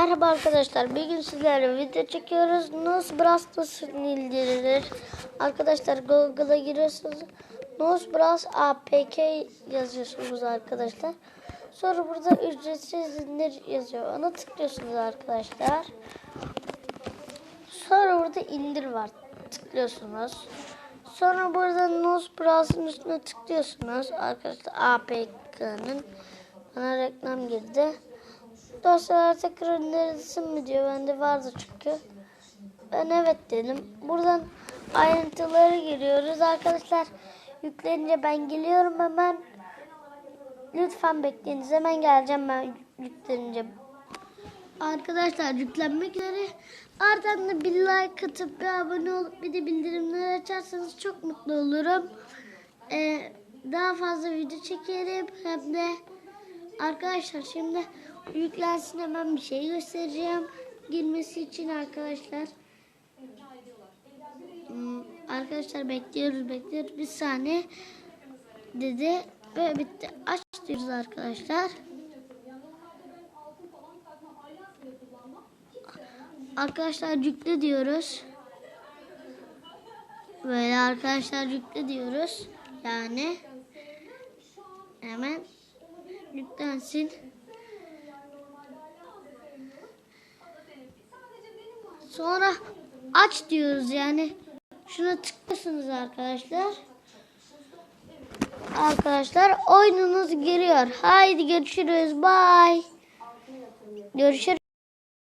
Merhaba arkadaşlar. Bir gün sizlerle video çekiyoruz. Nos Bras nasıl indirilir? Arkadaşlar Google'a giriyorsunuz. Nos Bras APK yazıyorsunuz arkadaşlar. Sonra burada ücretsiz indir yazıyor. Ona tıklıyorsunuz arkadaşlar. Sonra burada indir var. Tıklıyorsunuz. Sonra burada Nos Bras'ın üstüne tıklıyorsunuz. Arkadaşlar APK'nın bana reklam girdi. Dosyalar tekrar indirilsin mi diyor. Bende vardı çünkü. Ben evet dedim. Buradan ayrıntıları giriyoruz. Arkadaşlar yüklenince ben geliyorum hemen. Lütfen bekleyiniz. Hemen geleceğim ben yüklenince. Arkadaşlar yüklenmek üzere. Ardından da bir like atıp bir abone olup bir de bildirimleri açarsanız çok mutlu olurum. Ee, daha fazla video çekerim. Hem de arkadaşlar şimdi yüklensin hemen bir şey göstereceğim. Girmesi için arkadaşlar. Hmm, arkadaşlar bekliyoruz bekliyoruz. Bir saniye dedi ve bitti. Aç diyoruz arkadaşlar. Arkadaşlar yükle diyoruz. Böyle arkadaşlar yükle diyoruz. Yani hemen yüklensin. Sonra aç diyoruz yani. Şuna tıklıyorsunuz arkadaşlar. Arkadaşlar oyununuz giriyor. Haydi görüşürüz. Bye. Görüşürüz.